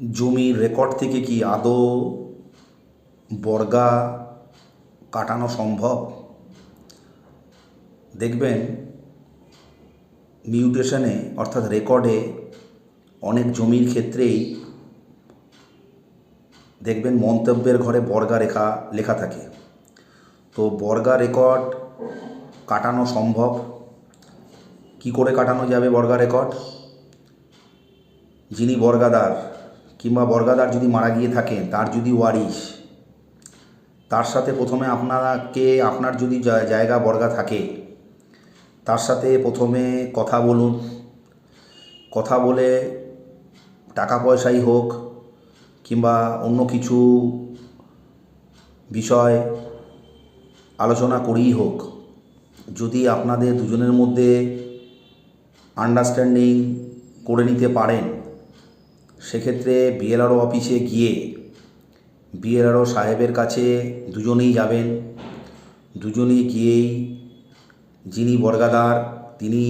জমির রেকর্ড থেকে কি আদৌ বর্গা কাটানো সম্ভব? দেখবেন মিউটেশনে অর্থাৎ রেকর্ডে অনেক জমির ক্ষেত্রেই দেখবেন মন্তব্যের ঘরে বর্গা রেখা, লেখা থাকে। তো বর্গা রেকর্ড কাটানো সম্ভব? কি করে কাটানো যাবে বর্গা রেকর্ড যিনি বর্গাদার কিংবা বর্গাদার যদি মারা গিয়ে থাকেন তার যদি ওয়ারিশ, তার সাথে প্রথমে আপনাকে, আপনার যদি জায়গা বর্গা থাকে, তার সাথে প্রথমে কথা বলুন। কথা বলে টাকা পয়সাই হোক কিংবা অন্য কিছু বিষয় আলোচনা করেই হোক, যদি আপনাদের দুজনের মধ্যে আন্ডারস্ট্যান্ডিং করে নিতে পারেন সেক্ষেত্রে বিএলআরও অফিসে গিয়ে বিএলআরও সাহেবের কাছে দুজনেই যাবেন। দুজনেই গিয়েই যিনি বর্গাদার, তিনি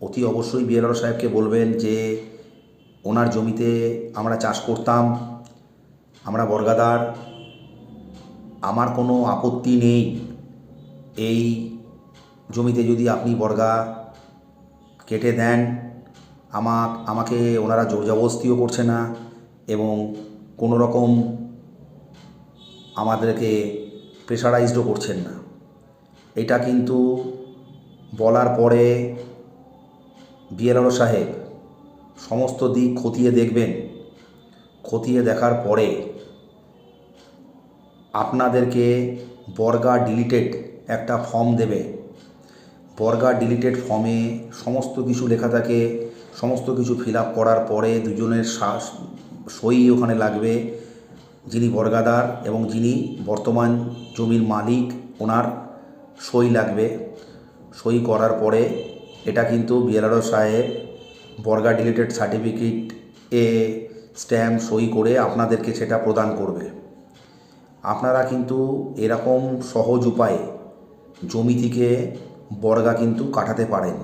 অতি অবশ্যই বিএলআরও সাহেবকে বলবেন যে, ওনার জমিতে আমরা চাষ করতাম, আমরা বর্গাদার, আমার কোনো আপত্তি নেই। এই জমিতে যদি আপনি বর্গা কেটে দেন আমার আমাকে ওনারা জোর জবরদস্তিও করছে না এবং কোনো রকম আমাদেরকে প্রেশারাইজডও করছেন না। এটা কিন্তু বলার পরে বিএলআরও সাহেব সমস্ত দিক খতিয়ে দেখবেন। খতিয়ে দেখার পরে আপনাদেরকে বর্গা ডিলিটেড একটা ফর্ম দেবে। বর্গা ডিলিটেড ফর্মে সমস্ত কিছু লেখা থাকে। সমস্ত কিছু ফিল আপ করার পরে দুজনের শ্বাস সই ওখানে লাগবে। যিনি বর্গাদার এবং যিনি বর্তমান জমির মালিক, ওনার সই লাগবে। সই করার পরে এটা কিন্তু বিএলআরও সাহেব বর্গা ডিলিটেড সার্টিফিকেট এ স্ট্যাম্প সই করে আপনাদেরকে সেটা প্রদান করবে। আপনারা কিন্তু এরকম সহজ উপায়ে জমি থেকে বর্গা কিন্তু কাটাতে পারেন।